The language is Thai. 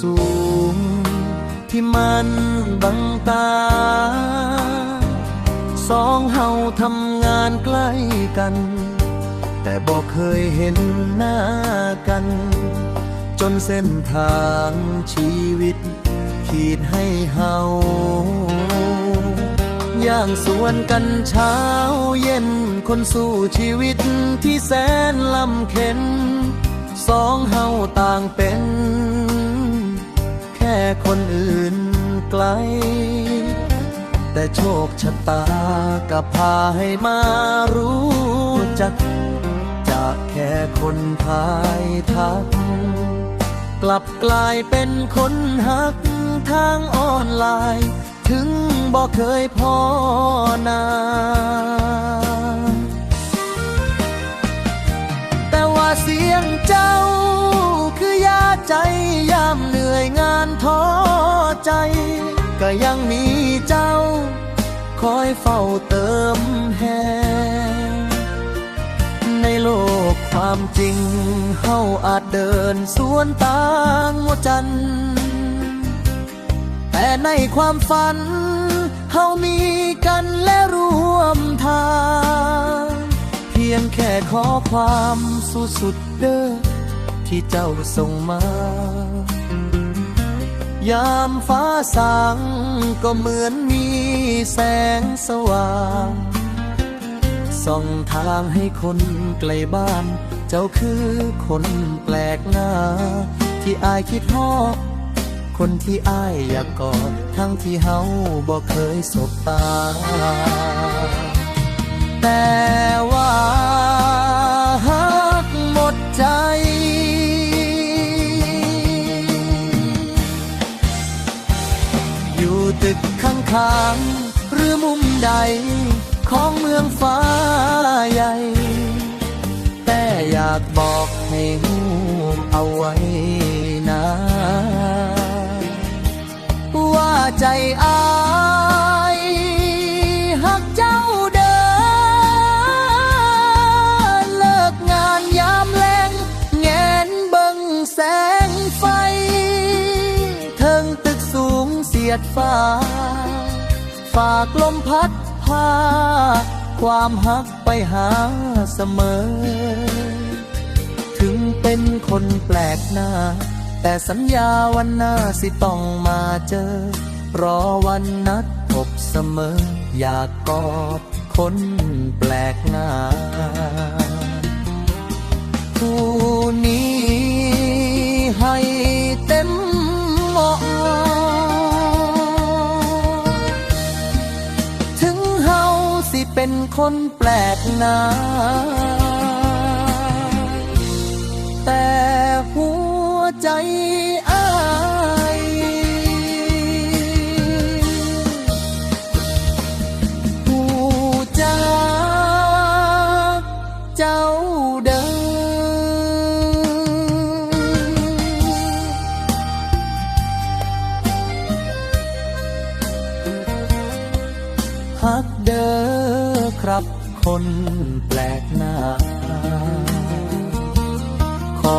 สูง ที่มันบังตา สองเฮาทำงานใกล้กัน แต่บอกเคยเห็นหน้ากัน จนเส้นทางชีวิต ขีดให้เฮาย่างสวนกันเช้าเย็นคนสู้ชีวิตที่แสนลำเข็น สองเฮาต่างเป็น ค่คนอื่นไกล แต่โชคชะตากับพาให้มารู้จัก จากแค่คนทายทัก กลับกลายเป็นคนหักทางออนไลน์ ถึงบอกเคยพอนาแต่ว่าเสียงเจ้าคือยาใจยามเหนื่อย ท้อใจ ก็ยังมีเจ้า คอยเฝ้าเติมแหงในโลกความจริงเฮาอาจเดินสวนตางวัจันทร์แต่ในความฝันเฮามีกันและร่วมทาง เพียงแค่ขอความสู้สุดเด้อที่เจ้าส่งมา ยามฟ้าสางก็เหมือนมีแสงสว่างส่องทางให้คนไกลบ้าน เจ้าคือคนแปลกหน้า ที่อายคิดฮอดคนที่อายอยากกอดทั้งที่เฮาบ่เคยสบตา แต่ว่า ตึกข้างๆหรือมุมใด ของเมืองฟ้าใหญ่ แต่อยากบอกให้หูเอาไว้นะ ว่าใจอา ยดฟ้า ฝากลมพัดพา ความหักไปหาเสมอ ถึงเป็นคนแปลกหน้า แต่สัญญาวันหน้าสิต้องมาเจอ รอวันนัดพบเสมอ อยากกอดคนแปลกหน้าผู้นี้ สิเป็นคนแปลกหน้า แต่หัวใจ ฮักเด้อครับคนแปลกหน้าขอ